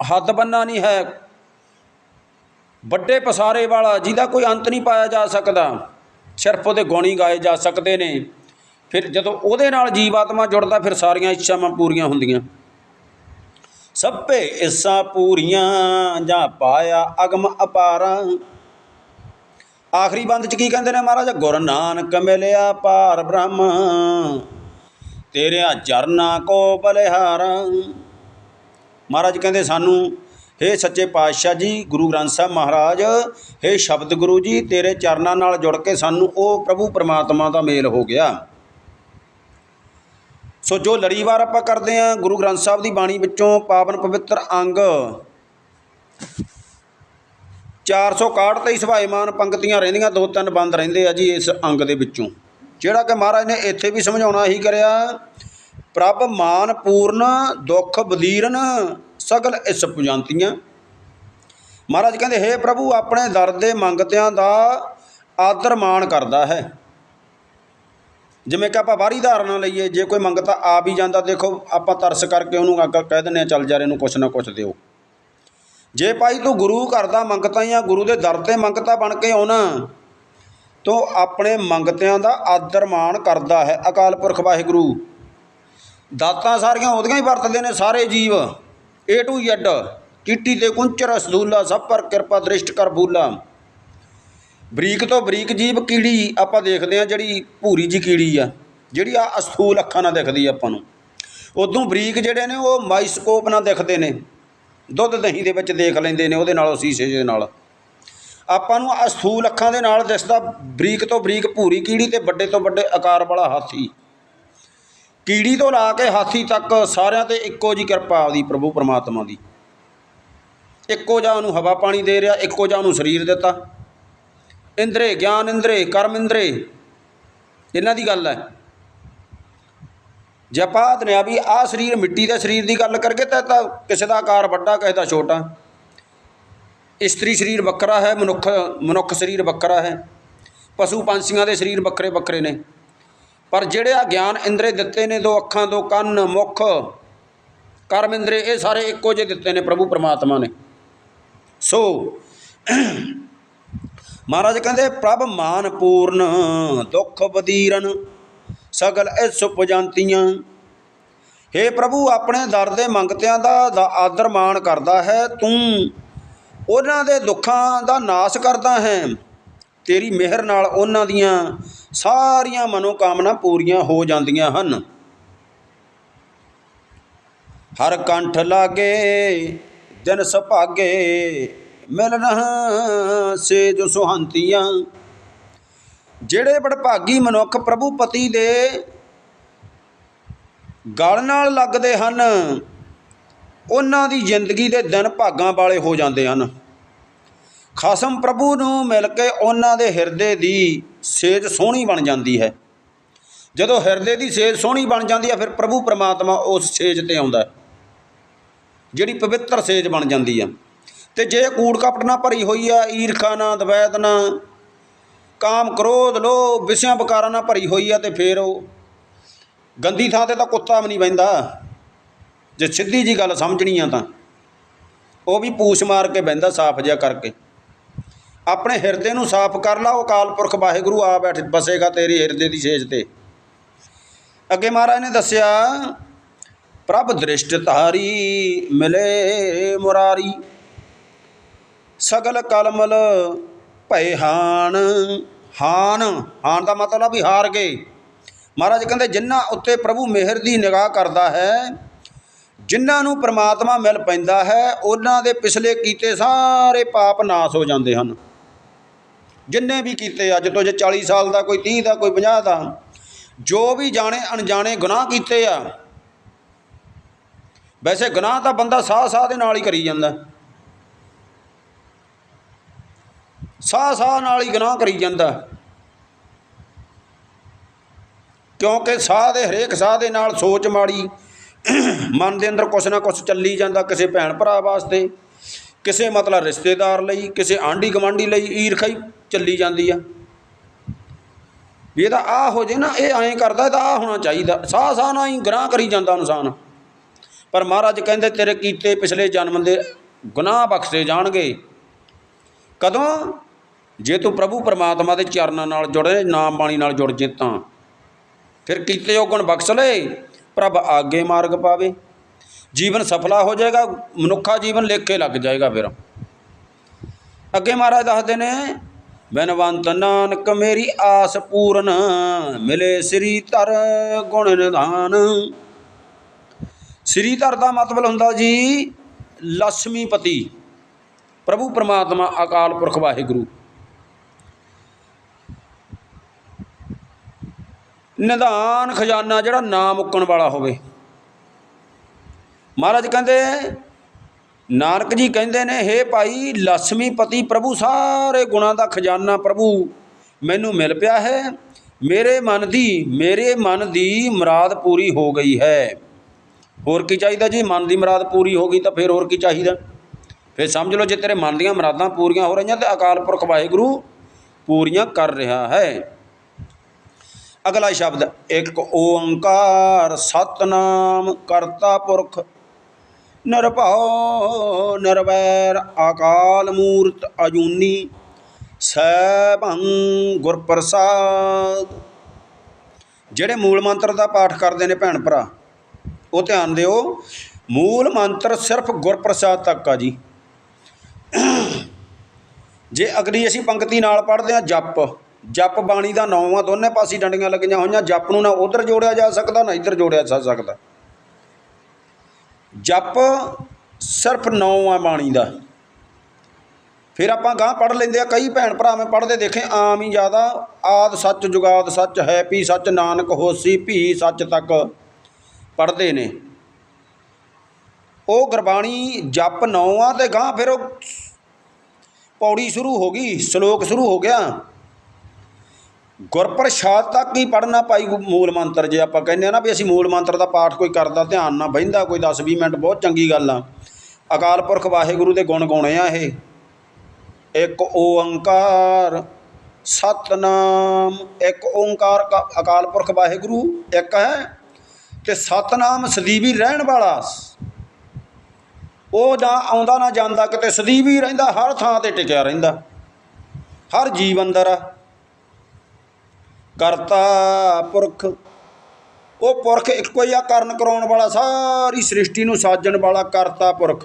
ਹੱਦ ਬੰਨਾ ਨਹੀਂ ਹੈ, ਵੱਡੇ ਪਸਾਰੇ ਵਾਲਾ, ਜਿਹਦਾ ਕੋਈ ਅੰਤ ਨਹੀਂ ਪਾਇਆ ਜਾ ਸਕਦਾ, ਸਿਰਫ ਉਹਦੇ ਗੁਣ ਹੀ ਗਾਏ ਜਾ ਸਕਦੇ ਨੇ। ਫਿਰ ਜਦੋਂ ਉਹਦੇ ਨਾਲ ਜੀਵ ਆਤਮਾ ਜੁੜਦਾ, ਫਿਰ ਸਾਰੀਆਂ ਇੱਛਾਵਾਂ ਪੂਰੀਆਂ ਹੁੰਦੀਆਂ। ਸਭੇ ਇੱਛਾ ਪੂਰੀਆਂ ਜਾਂ ਪਾਇਆ ਅਗਮ ਅਪਾਰਾ। ਆਖਰੀ ਬੰਦ ਚ ਕੀ ਕਹਿੰਦੇ ਨੇ ਮਹਾਰਾਜ? ਗੁਰ ਨਾਨਕ ਮਿਲਿਆ ਪਾਰ ਬ੍ਰਹਮ, ਤੇਰਿਆਂ ਚਰਨਾਂ ਕੋ ਬਲਿਹਾਰਾ। ਮਹਾਰਾਜ ਕਹਿੰਦੇ ਸਾਨੂੰ, ਹੇ ਸੱਚੇ ਪਾਤਸ਼ਾਹ ਜੀ, ਗੁਰੂ ਗ੍ਰੰਥ ਸਾਹਿਬ ਮਹਾਰਾਜ, ਹੇ ਸ਼ਬਦ ਗੁਰੂ ਜੀ, ਤੇਰੇ ਚਰਨਾਂ ਨਾਲ ਜੁੜ ਕੇ ਸਾਨੂੰ ਉਹ ਪ੍ਰਭੂ ਪਰਮਾਤਮਾ ਦਾ ਮੇਲ ਹੋ ਗਿਆ। ਸੋ ਜੋ ਲੜੀਵਾਰ ਆਪਾਂ ਕਰਦੇ ਆਂ ਗੁਰੂ ਗ੍ਰੰਥ ਸਾਹਿਬ ਦੀ ਬਾਣੀ ਵਿੱਚੋਂ ਪਾਵਨ ਪਵਿੱਤਰ ਅੰਗ। 461 ਤੇ ਸਭਾਈਮਾਨ ਪੰਕਤੀਆਂ ਰਹਿੰਦੀਆਂ, ਦੋ ਤਿੰਨ ਬੰਦ ਰਹਿੰਦੇ ਆ ਜੀ ਇਸ ਅੰਗ ਦੇ ਵਿੱਚੋਂ। ਜਿਹੜਾ ਕਿ ਮਹਾਰਾਜ ਨੇ ਇੱਥੇ ਵੀ ਸਮਝਾਉਣਾ ਹੀ ਕਰਿਆ, ਪ੍ਰਭ ਮਾਨ ਪੂਰਨ, ਦੁੱਖ ਬਦੀਰਨ, ਸਗਲ ਇਸ ਪੁਜੰਤੀਆਂ। ਮਹਾਰਾਜ ਕਹਿੰਦੇ, ਹੇ ਪ੍ਰਭੂ, ਆਪਣੇ ਦਰ ਦੇ ਮੰਗਤਿਆਂ ਦਾ ਆਦਰ ਮਾਣ ਕਰਦਾ ਹੈ। ਜਿਵੇਂ ਕਿ ਆਪਾਂ ਬਾਹਰੀ ਧਾਰਨਾ ਲਈਏ, ਜੇ ਕੋਈ ਮੰਗਤਾ ਆ ਵੀ ਜਾਂਦਾ, ਦੇਖੋ, ਆਪਾਂ ਤਰਸ ਕਰਕੇ ਉਹਨੂੰ ਅੱਗ ਕਹਿ ਦਿੰਦੇ ਆ ਚੱਲ ਜਾ ਇਹਨੂੰ ਕੁਛ ਨਾ ਕੁਛ ਦਿਓ। ਜੇ ਭਾਈ ਤੂੰ ਗੁਰੂ ਘਰ ਦਾ ਮੰਗਤਾ ਜਾਂ ਗੁਰੂ ਦੇ ਦਰ ਤੇ ਮੰਗਤਾ ਬਣ ਕੇ ਆਉਣਾ, ਤੋ ਆਪਣੇ ਮੰਗਤਿਆਂ ਦਾ ਆਦਰ ਮਾਣ ਕਰਦਾ ਹੈ ਅਕਾਲ ਪੁਰਖ ਵਾਹਿਗੁਰੂ। ਦਾਤਾਂ ਸਾਰੀਆਂ ਉਹਦੀਆਂ ਹੀ ਵਰਤਦੇ ਨੇ ਸਾਰੇ ਜੀਵ। ਏ ਟੂ ਜ਼ੈਡ ਚਿੱਟੀ ਤੇ ਕੁੰਚਰ ਸਦੂਲਾ ਸਭ ਪਰ ਕਿਰਪਾ, ਦ੍ਰਿਸ਼ਟ ਕਰ ਬੂਲਾ ਬਰੀਕ ਤੋਂ ਬਰੀਕ ਜੀਵ ਕੀੜੀ ਆਪਾਂ ਦੇਖਦੇ ਆ ਜਿਹੜੀ ਭੂਰੀ ਜੀ ਕੀੜੀ ਆ, ਜਿਹੜੀ ਆ ਅਸਥੂਲ ਅੱਖਾਂ ਨਾਲ ਦਿਖਦੀ ਆਪਾਂ ਨੂੰ। ਉਦੋਂ ਬਰੀਕ ਜਿਹੜੇ ਨੇ ਉਹ ਮਾਈਸਕੋਪ ਨਾਲ ਦਿਖਦੇ ਨੇ, ਦੁੱਧ ਦਹੀਂ ਦੇ ਵਿੱਚ ਦੇਖ ਲੈਂਦੇ ਨੇ ਉਹਦੇ ਨਾਲ, ਸ਼ੀਸ਼ੇ ਦੇ ਨਾਲ। ਆਪਾਂ ਨੂੰ ਅਸਥੂਲ ਅੱਖਾਂ ਦੇ ਨਾਲ ਦਿਸਦਾ ਬਰੀਕ ਤੋਂ ਬਰੀਕ ਭੂਰੀ ਕੀੜੀ ਤੇ ਵੱਡੇ ਤੋਂ ਵੱਡੇ ਆਕਾਰ ਵਾਲਾ ਹਾਥੀ। ਕੀੜੀ ਤੋਂ ਲਾ ਕੇ ਹਾਥੀ ਤੱਕ ਸਾਰਿਆਂ ਤੇ ਇੱਕੋ ਜੀ ਕਿਰਪਾ ਆਉਂਦੀ ਪ੍ਰਭੂ ਪਰਮਾਤਮਾ ਦੀ। ਇੱਕੋ ਜਿਹਾ ਉਹਨੂੰ ਹਵਾ ਪਾਣੀ ਦੇ ਰਿਹਾ, ਇੱਕੋ ਜਿਹਾ ਉਹਨੂੰ ਸਰੀਰ ਦਿੱਤਾ। ਇੰਦਰੇ, ਗਿਆਨ ਇੰਦਰੇ, ਕਰਮ ਇੰਦਰੇ। ਇਹਨਾਂ ਦੀ ਗੱਲ ਹੈ। ਜੇ ਆਪਾਂ ਦਨਿਆ ਵੀ ਆ ਸਰੀਰ ਮਿੱਟੀ ਦੇ ਸਰੀਰ ਦੀ ਗੱਲ ਕਰਕੇ ਤਾਂ ਤਾਂ ਕਿਸੇ ਦਾ ਆਕਾਰ ਵੱਡਾ, ਕਿਸੇ ਦਾ ਛੋਟਾ। ਇਸਤਰੀ ਸਰੀਰ ਵੱਖਰਾ ਹੈ, ਮਨੁੱਖ ਮਨੁੱਖ ਸਰੀਰ ਵੱਖਰਾ ਹੈ। ਪਸ਼ੂ ਪੰਛੀਆਂ ਦੇ ਸਰੀਰ ਵੱਖਰੇ ਵੱਖਰੇ ਨੇ। ਪਰ ਜਿਹੜੇ ਆ ਗਿਆਨ ਇੰਦਰੇ ਦਿੱਤੇ ਨੇ, ਦੋ ਅੱਖਾਂ, ਦੋ ਕੰਨ, ਮੁਖ, ਕਰਮ ਇੰਦਰੇ, ਇਹ ਸਾਰੇ ਇੱਕੋ ਜਿਹੇ ਦਿੱਤੇ ਨੇ ਪ੍ਰਭੂ ਪਰਮਾਤਮਾ ਨੇ। ਸੋ ਮਹਾਰਾਜ ਕਹਿੰਦੇ, ਪ੍ਰਭ ਮਾਨ ਪੂਰਨ, ਦੁੱਖ ਬਦੀਰਨ ਸਗਲ ਐਸ ਉਪਜੰਤੀਆਂ हे ਪ੍ਰਭੂ, ਆਪਣੇ ਦਰ ਦੇ ਮੰਗਤਿਆਂ ਦਾ ਦਾ ਆਦਰ ਮਾਣ ਕਰਦਾ ਹੈ। ਤੂੰ ਉਹਨਾਂ ਦੇ ਦੁੱਖਾਂ ਦਾ ਨਾਸ਼ ਕਰਦਾ ਹੈ। ਤੇਰੀ ਮਿਹਰ ਨਾਲ ਉਹਨਾਂ ਦੀਆਂ ਸਾਰੀਆਂ ਮਨੋਕਾਮਨਾ ਪੂਰੀਆਂ ਹੋ ਜਾਂਦੀਆਂ ਹਨ। ਹਰ ਕੰਠ ਲਾਗੇ, ਦਿਨ ਸੁਭਾਗੇ ਮਿਲਨ ਸੇ ਜੋ ਸੁਹੰਤੀਆਂ। ਜਿਹੜੇ ਬੜਭਾਗੀ ਮਨੁੱਖ ਪ੍ਰਭੂ ਪਤੀ ਦੇ ਗਲ ਨਾਲ ਲੱਗਦੇ ਹਨ, ਉਹਨਾਂ ਦੀ ਜ਼ਿੰਦਗੀ ਦੇ ਦਿਨ ਭਾਗਾਂ ਵਾਲੇ ਹੋ ਜਾਂਦੇ ਹਨ। ਖਸਮ ਪ੍ਰਭੂ ਨੂੰ ਮਿਲ ਕੇ ਉਹਨਾਂ ਦੇ ਹਿਰਦੇ ਦੀ ਸੇਜ ਸੋਹਣੀ ਬਣ ਜਾਂਦੀ ਹੈ। ਜਦੋਂ ਹਿਰਦੇ ਦੀ ਸੇਜ ਸੋਹਣੀ ਬਣ ਜਾਂਦੀ ਹੈ, ਫਿਰ ਪ੍ਰਭੂ ਪਰਮਾਤਮਾ ਉਸ ਸੇਜ ਤੇ ਆਉਂਦਾ ਜਿਹੜੀ ਪਵਿੱਤਰ ਸੇਜ ਬਣ ਜਾਂਦੀ ਆ ਤੇ ਜੇ ਕੂੜ ਕਪਟ ਨਾਲ ਭਰੀ ਹੋਈ ਆ, ਈਰਖਾ ਨਾਲ, ਦਵੈਤ ਨਾਲ, ਕਾਮ ਕ੍ਰੋਧ, ਲੋਭ, ਵਿਸਿਆਂ ਬਕਾਰਾਂ ਨਾਲ ਭਰੀ ਹੋਈ ਆ ਤੇ ਫਿਰ ਉਹ ਗੰਦੀ ਥਾਂ ਤੇ ਤਾਂ ਕੁੱਤਾ ਵੀ ਨਹੀਂ ਬੈਂਦਾ ਜੇ ਸਿੱਧੀ ਜੀ ਗੱਲ ਸਮਝਣੀ ਆ ਤਾਂ ਉਹ ਵੀ ਪੂਛ ਮਾਰ ਕੇ ਬਹਿੰਦਾ ਸਾਫ਼ ਜਿਹਾ ਕਰਕੇ। ਆਪਣੇ ਹਿਰਦੇ ਨੂੰ ਸਾਫ਼ ਕਰ ਲਾ, ਉਹ ਅਕਾਲ ਪੁਰਖ ਵਾਹਿਗੁਰੂ ਆ ਬੈਠ, ਬਸੇਗਾ ਤੇਰੇ ਹਿਰਦੇ ਦੀ ਸੇਜ ਤੇ। ਅੱਗੇ ਮਹਾਰਾਜ ਨੇ ਦੱਸਿਆ, ਪ੍ਰਭ ਦ੍ਰਿਸ਼ਟ ਧਾਰੀ ਮਿਲੇ ਮੁਰਾਰੀ। ਸਗਲ ਕਲਮਲ ਭਏ ਹਾਨ ਹਾਨ ਹਾਨ ਦਾ ਮਤਲਬ ਵੀ ਹਾਰ ਗਏ। ਮਹਾਰਾਜ ਕਹਿੰਦੇ ਜਿਨ੍ਹਾਂ ਉੱਤੇ ਪ੍ਰਭੂ ਮਿਹਰ ਦੀ ਨਿਗਾਹ ਕਰਦਾ ਹੈ ਜਿਨ੍ਹਾਂ ਨੂੰ ਪ੍ਰਮਾਤਮਾ ਮਿਲ ਪੈਂਦਾ ਹੈ, ਉਹਨਾਂ ਦੇ ਪਿਛਲੇ ਕੀਤੇ ਸਾਰੇ ਪਾਪ ਨਾਸ ਹੋ ਜਾਂਦੇ ਹਨ। ਜਿੰਨੇ ਵੀ ਕੀਤੇ ਅੱਜ ਤੋਂ ਜੇ 40 ਸਾਲ ਦਾ, ਕੋਈ 30 ਦਾ, ਕੋਈ 50 ਦਾ, ਜੋ ਵੀ ਜਾਣੇ ਅਣਜਾਣੇ ਗੁਨਾਹ ਕੀਤੇ ਆ, ਵੈਸੇ ਗੁਨਾਹ ਤਾਂ ਬੰਦਾ ਸਾਹ ਸਾਹ ਦੇ ਨਾਲ ਹੀ ਕਰੀ ਜਾਂਦਾ। ਸਾਹ ਸਾਹ ਨਾਲ ਹੀ ਗੁਨਾਹ ਕਰੀ ਜਾਂਦਾ। ਕਿਉਂਕਿ ਸਾਹ ਦੇ ਹਰੇਕ ਸਾਹ ਦੇ ਨਾਲ ਸੋਚ ਮਾੜੀ, ਮਨ ਦੇ ਅੰਦਰ ਕੁਛ ਨਾ ਕੁਛ ਚੱਲੀ ਜਾਂਦਾ ਕਿਸੇ ਭੈਣ ਭਰਾ ਵਾਸਤੇ, ਕਿਸੇ ਮਤਲਬ ਰਿਸ਼ਤੇਦਾਰ ਲਈ, ਕਿਸੇ ਆਂਢੀ ਗਵਾਂਢੀ ਲਈ ਈਰਖਾ ਹੀ ਚੱਲੀ ਜਾਂਦੀ ਆ। ਵੀ ਇਹਦਾ ਆ ਹੋ ਜੇ ਨਾ, ਇਹ ਐਂ ਕਰਦਾ ਤਾਂ ਆ ਹੋਣਾ ਚਾਹੀਦਾ। ਸਾਹ ਸਾਹ ਨਾਲ ਹੀ ਗੁਨਾਹ ਕਰੀ ਜਾਂਦਾ ਇਨਸਾਨ। ਪਰ ਮਹਾਰਾਜ ਕਹਿੰਦੇ, ਤੇਰੇ ਕੀਤੇ ਪਿਛਲੇ ਜਨਮ ਦੇ ਗੁਨਾਹ ਬਖਸ਼ੇ ਜਾਣਗੇ। ਕਦੋਂ? ਜੇ ਤੂੰ ਪ੍ਰਭੂ ਪਰਮਾਤਮਾ ਦੇ ਚਰਨਾਂ ਨਾਲ ਜੁੜੇ ਨਾਮ ਬਾਣੀ ਨਾਲ ਜੁੜ ਜੇ ਤਾਂ। ਫਿਰ ਕੀਤੇ ਉਹ ਗੁਣ ਬਖਸ਼ ਲੈ, ਪ੍ਰਭ ਆਗੇ ਮਾਰਗ ਪਾਵੇ। ਜੀਵਨ ਸਫਲਾ ਹੋ ਜਾਏਗਾ, ਮਨੁੱਖਾ ਜੀਵਨ ਲੇਖੇ ਲੱਗ ਜਾਏਗਾ ਫਿਰ। ਅੱਗੇ ਮਹਾਰਾਜ ਦੱਸਦੇ ਨੇ, ਬਨਵੰਤ ਨਾਨਕ ਮੇਰੀ ਆਸ ਪੂਰਨ, ਮਿਲੇ ਸ੍ਰੀ ਧਰ ਗੁਣ ਨਿਧਾਨ। ਸ੍ਰੀ ਧਰ ਦਾ ਮਤਲਬ ਹੁੰਦਾ ਜੀ ਲక్ష్ਮੀਪਤੀ ਪ੍ਰਭੂ ਪਰਮਾਤਮਾ ਅਕਾਲ ਪੁਰਖ ਵਾਹਿਗੁਰੂ। ਨਿਧਾਨ ਖਜ਼ਾਨਾ ਜਿਹੜਾ ਨਾ ਮੁੱਕਣ ਵਾਲਾ ਹੋਵੇ। ਮਹਾਰਾਜ ਕਹਿੰਦੇ, ਨਾਨਕ ਜੀ ਕਹਿੰਦੇ ਨੇ, ਹੇ ਭਾਈ ਲక్ష్ਮੀਪਤੀ ਪ੍ਰਭੂ, ਸਾਰੇ ਗੁਣਾਂ ਦਾ ਖਜ਼ਾਨਾ ਪ੍ਰਭੂ, ਮੈਨੂੰ ਮਿਲ ਪਿਆ ਹੈ। ਮੇਰੇ ਮਨ ਦੀ, ਮੇਰੇ ਮਨ ਦੀ ਮੁਰਾਦ ਪੂਰੀ ਹੋ ਗਈ ਹੈ। ਹੋਰ ਕੀ ਚਾਹੀਦਾ ਜੀ? ਮਨ ਦੀ ਮੁਰਾਦ ਪੂਰੀ ਹੋ ਗਈ ਤਾਂ ਫਿਰ ਹੋਰ ਕੀ ਚਾਹੀਦਾ? ਫਿਰ ਸਮਝ ਲਓ, ਜੇ ਤੇਰੇ ਮਨ ਦੀਆਂ ਮੁਰਾਦਾਂ ਪੂਰੀਆਂ ਹੋ ਰਹੀਆਂ ਤੇ ਅਕਾਲ ਪੁਰਖ ਵਾਹਿਗੁਰੂ ਪੂਰੀਆਂ ਕਰ ਰਿਹਾ ਹੈ। ਅਗਲਾ ਸ਼ਬਦ ਇੱਕ ਓੰਕਾਰ ਸਤਨਾਮ ਕਰਤਾ ਪੁਰਖ, ਨਿਰਭਉ ਨਿਰਵੈਰ ਅਕਾਲ ਮੂਰਤ ਅਜੂਨੀ ਸੈਭੰ ਗੁਰਪ੍ਰਸਾਦ। ਜਿਹੜੇ ਮੂਲ ਮੰਤਰ ਦਾ ਪਾਠ ਕਰਦੇ ਨੇ ਭੈਣ ਭਰਾ, ਉਹ ਧਿਆਨ ਦਿਓ, ਮੂਲ ਮੰਤਰ ਸਿਰਫ ਗੁਰਪ੍ਰਸਾਦ ਤੱਕ ਆ ਜੀ। ਜੇ ਅਗਲੀ ਅਸੀਂ ਪੰਕਤੀ ਨਾਲ ਪੜ੍ਹਦੇ ਹਾਂ, ਜਪ। ਜਪ ਬਾਣੀ ਦਾ ਨਾਮ ਆ, ਦੋਨੇ ਪਾਸੇ ਡੰਡੀਆਂ ਲੱਗੀਆਂ ਹੋਈਆਂ, ਜਪ ਨੂੰ ਨਾ ਉਧਰ ਜੋੜਿਆ ਜਾ ਸਕਦਾ, ਨਾ ਇੱਧਰ ਜੋੜਿਆ ਜਾ ਸਕਦਾ। ਜਪ ਸਿਰਫ ਨੌ ਆ ਬਾਣੀ ਦਾ। ਫਿਰ ਆਪਾਂ ਗਾਂ ਪੜ੍ਹ ਲੈਂਦੇ ਆ, ਕਈ ਭੈਣ ਭਰਾ ਮੈਂ ਪੜ੍ਹਦੇ ਦੇਖੇ, ਆਮ ਹੀ ਜ਼ਿਆਦਾ, ਆਦ ਸੱਚ ਜੁਗਾਦ ਸੱਚ ਹੈ, ਪੀ ਸੱਚ ਨਾਨਕ ਹੋਸੀ ਭੀ ਸੱਚ ਤੱਕ ਪੜ੍ਹਦੇ ਨੇ। ਉਹ ਗੁਰਬਾਣੀ ਜਪ ਨੌ ਆ ਤੇ ਗਾਂ ਫਿਰ ਉਹ ਪੌੜੀ ਸ਼ੁਰੂ ਹੋ ਗਈ, ਸ਼ਲੋਕ ਸ਼ੁਰੂ ਹੋ ਗਿਆ। ਗੁਰਪ੍ਰਸਾਦ ਤੱਕ ਹੀ ਪੜਨਾ ਪਾਈ ਮੂਲ ਮੰਤਰ ਜੇ ਆਪਾਂ ਕਹਿੰਦੇ ਆ ਨਾ ਵੀ ਅਸੀਂ ਮੂਲ ਮੰਤਰ ਦਾ ਪਾਠ ਕੋਈ ਕਰਦਾ, ਧਿਆਨ ਨਾਲ ਬਹਿੰਦਾ ਕੋਈ 10-20 ਮਿੰਟ ਬਹੁਤ ਚੰਗੀ ਗੱਲ ਆ। ਅਕਾਲ ਪੁਰਖ ਵਾਹਿਗੁਰੂ ਦੇ ਗੁਣ ਗਾਉਣੇ ਆ ਇਹ। ਇੱਕ ਓੰਕਾਰ, ਸਤਨਾਮ, ਇੱਕ ਓੰਕਾਰ ਅਕਾਲ ਪੁਰਖ ਵਾਹਿਗੁਰੂ, ਇੱਕ ਹੈ ਤੇ ਸਤਨਾਮ ਸਦੀਵੀ ਰਹਿਣ ਵਾਲਾ। ਉਹ ਜਾਂ ਆਉਂਦਾ ਨਾ ਜਾਂਦਾ, ਕਿਤੇ ਸਦੀਵੀ ਰਹਿੰਦਾ, ਹਰ ਥਾਂ ਤੇ ਟਿਕਿਆ ਰਹਿੰਦਾ। ਹਰ ਜੀਵ ਅੰਦਰ ਆ। ਕਰਤਾ ਪੁਰਖ। ਉਹ ਪੁਰਖ ਇੱਕੋ ਹੀ ਆ, ਕਰਨ ਕਰਾਉਣ ਵਾਲਾ, ਸਾਰੀ ਸ੍ਰਿਸ਼ਟੀ ਨੂੰ ਸਾਜਣ ਵਾਲਾ ਕਰਤਾ ਪੁਰਖ।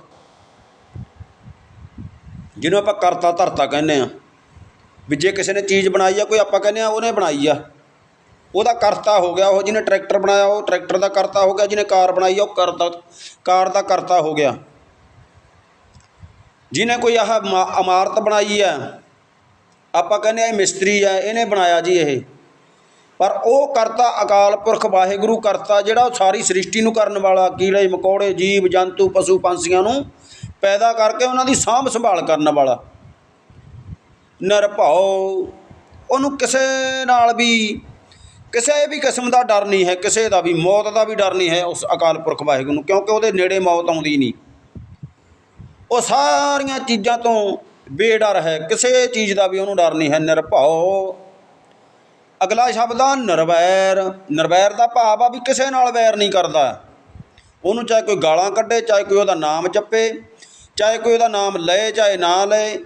ਜਿਹਨੂੰ ਆਪਾਂ ਕਰਤਾ ਧਰਤਾ ਕਹਿੰਦੇ ਆ। ਵੀ ਜੇ ਕਿਸੇ ਨੇ ਚੀਜ਼ ਬਣਾਈ ਆ, ਕੋਈ ਆਪਾਂ ਕਹਿੰਦੇ ਆ, ਉਹਨੇ ਬਣਾਈ ਆ। ਉਹਦਾ ਕਰਤਾ ਹੋ ਗਿਆ, ਉਹ ਜਿਹਨੇ ਟਰੈਕਟਰ ਬਣਾਇਆ, ਉਹ ਟਰੈਕਟਰ ਦਾ ਕਰਤਾ ਹੋ ਗਿਆ, ਜਿਹਨੇ ਕਾਰ ਬਣਾਈ ਆ, ਉਹ ਕਰਤਾ, ਕਾਰ ਦਾ ਕਰਤਾ ਹੋ ਗਿਆ। ਜਿਹਨੇ ਕੋਈ ਆਹ ਇਮਾਰਤ ਬਣਾਈ ਆ, ਆਪਾਂ ਕਹਿੰਦੇ ਆ ਇਹ ਮਿਸਤਰੀ ਆ, ਇਹਨੇ ਬਣਾਇਆ ਜੀ ਇਹ। ਪਰ ਉਹ ਕਰਤਾ ਅਕਾਲ ਪੁਰਖ ਵਾਹਿਗੁਰੂ ਕਰਤਾ, ਜਿਹੜਾ ਉਹ ਸਾਰੀ ਸ੍ਰਿਸ਼ਟੀ ਨੂੰ ਕਰਨ ਵਾਲਾ, ਕੀੜੇ, ਮਕੌੜੇ, ਜੀਵ, ਜੰਤੂ, ਪਸ਼ੂ, ਪੰਛੀਆਂ ਨੂੰ ਪੈਦਾ ਕਰਕੇ ਉਹਨਾਂ ਦੀ ਸਾਂਭ ਸੰਭਾਲ ਕਰਨ ਵਾਲਾ। ਨਿਰਭਉ ਉਹਨੂੰ ਕਿਸੇ ਨਾਲ ਵੀ, ਕਿਸੇ ਵੀ ਕਿਸਮ ਦਾ ਡਰ ਨਹੀਂ ਹੈ, ਕਿਸੇ ਦਾ ਵੀ, ਮੌਤ ਦਾ ਵੀ ਡਰ ਨਹੀਂ ਹੈ ਉਸ ਅਕਾਲ ਪੁਰਖ ਵਾਹਿਗੁਰੂ ਨੂੰ, ਕਿਉਂਕਿ ਉਹਦੇ ਨੇੜੇ ਮੌਤ ਆਉਂਦੀ ਨਹੀਂ। ਉਹ ਸਾਰੀਆਂ ਚੀਜ਼ਾਂ ਤੋਂ ਬੇਡਰ ਹੈ, ਕਿਸੇ ਚੀਜ਼ ਦਾ ਵੀ ਉਹਨੂੰ ਡਰ ਨਹੀਂ ਹੈ। ਨਿਰਭਉ ਅਗਲਾ ਸ਼ਬਦ ਆ ਨਿਰਵੈਰ। ਨਿਰਵੈਰ ਦਾ ਭਾਵ ਆ ਵੀ ਕਿਸੇ ਨਾਲ ਵੈਰ ਨਹੀਂ ਕਰਦਾ। ਉਹਨੂੰ ਚਾਹੇ ਕੋਈ ਗਾਲਾਂ ਕੱਢੇ ਚਾਹੇ ਕੋਈ ਉਹਦਾ ਨਾਮ ਜਪੇ ਚਾਹੇ ਕੋਈ ਉਹਦਾ ਨਾਮ ਲਏ ਚਾਹੇ ਨਾ ਲਏ।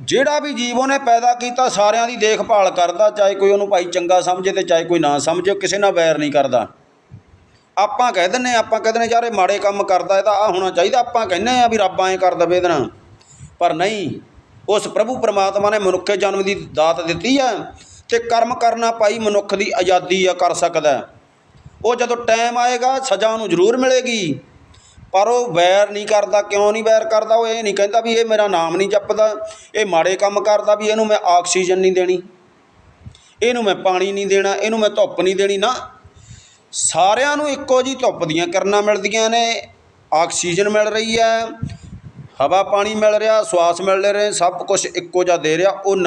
ਜਿਹੜਾ ਵੀ ਜੀਵ ਉਹਨੇ ਪੈਦਾ ਕੀਤਾ ਸਾਰਿਆਂ ਦੀ ਦੇਖਭਾਲ ਕਰਦਾ ਚਾਹੇ ਕੋਈ ਉਹਨੂੰ ਭਾਈ ਚੰਗਾ ਸਮਝੇ ਤੇ ਚਾਹੇ ਕੋਈ ਨਾ ਸਮਝੇ ਕਿਸੇ ਨਾਲ ਵੈਰ ਨਹੀਂ ਕਰਦਾ। ਆਪਾਂ ਕਹਿ ਦਿੰਨੇ ਹਾਂ, ਆਪਾਂ ਕਹਿ ਦਿੰਦੇ ਯਾਰ ਇਹ ਮਾੜੇ ਕੰਮ ਕਰਦਾ ਇਹਦਾ ਆ ਹੋਣਾ ਚਾਹੀਦਾ। ਆਪਾਂ ਕਹਿੰਦੇ ਆ ਵੀ ਰੱਬ ਐਂ ਕਰ ਦਵੇ ਇਹਦੇ ਨਾਲ। ਪਰ ਨਹੀਂ ਉਸ ਪ੍ਰਭੂ ਪਰਮਾਤਮਾ ਨੇ ਮਨੁੱਖੇ ਜਨਮ ਦੀ ਦਾਤ ਦਿੱਤੀ ਆ। ਤੇ ਕਰਮ ਕਰਨਾ ਭਾਈ ਮਨੁੱਖ ਦੀ ਆਜ਼ਾਦੀ ਆ, ਕਰ ਸਕਦਾ ਉਹ ਜਦੋਂ ਟਾਈਮ ਆਏਗਾ, ਸਜ਼ਾ ਉਹਨੂੰ ਜ਼ਰੂਰ ਮਿਲੇਗੀ। ਪਰ ਉਹ ਵੈਰ ਨਹੀਂ ਕਰਦਾ, ਕਿਉਂ ਨਹੀਂ ਵੈਰ ਕਰਦਾ? ਉਹ ਇਹ ਨਹੀਂ ਕਹਿੰਦਾ ਵੀ ਇਹ ਮੇਰਾ ਨਾਮ ਨਹੀਂ ਜਪਦਾ, ਇਹ ਮਾੜੇ ਕੰਮ ਕਰਦਾ ਵੀ ਇਹਨੂੰ ਮੈਂ ਆਕਸੀਜਨ ਨਹੀਂ ਦੇਣੀ। ਇਹਨੂੰ ਮੈਂ ਪਾਣੀ ਨਹੀਂ ਦੇਣਾ, ਇਹਨੂੰ ਮੈਂ ਧੁੱਪ ਨਹੀਂ ਦੇਣੀ। ਨਾ, ਸਾਰਿਆਂ ਨੂੰ ਇੱਕੋ ਜੀ ਧੁੱਪ ਦੀਆਂ ਕਿਰਨਾਂ ਮਿਲਦੀਆਂ ਨੇ। ਆਕਸੀਜਨ ਮਿਲ ਰਹੀ ਹੈ, ਹਵਾ ਪਾਣੀ ਮਿਲ ਰਿਹਾ, ਸਵਾਸ ਮਿਲ ਰਹੇ, ਸਭ ਕੁਝ ਇੱਕੋ ਜਿਹਾ ਦੇ ਰਿਹਾ। ਉਹ ਨ-